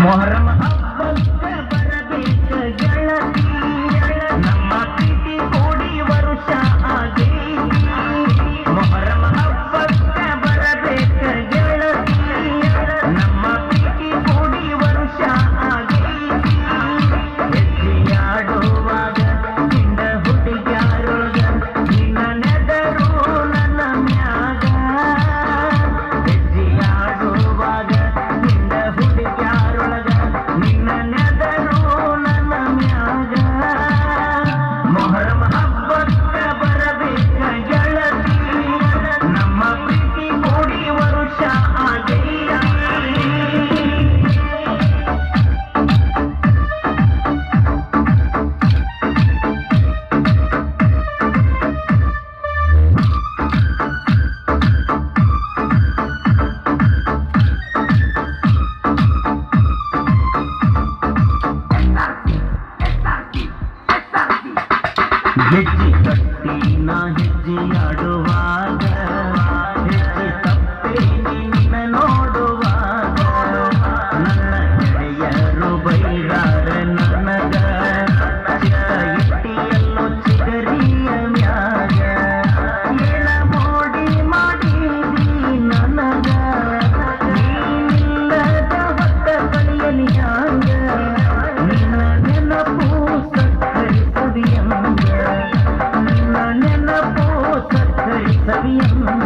Muharram. நபியம்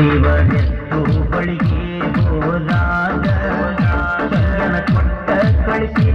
சிவனுக்கு வழியே போதாத கொட்ட கழிச்சு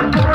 Thank you.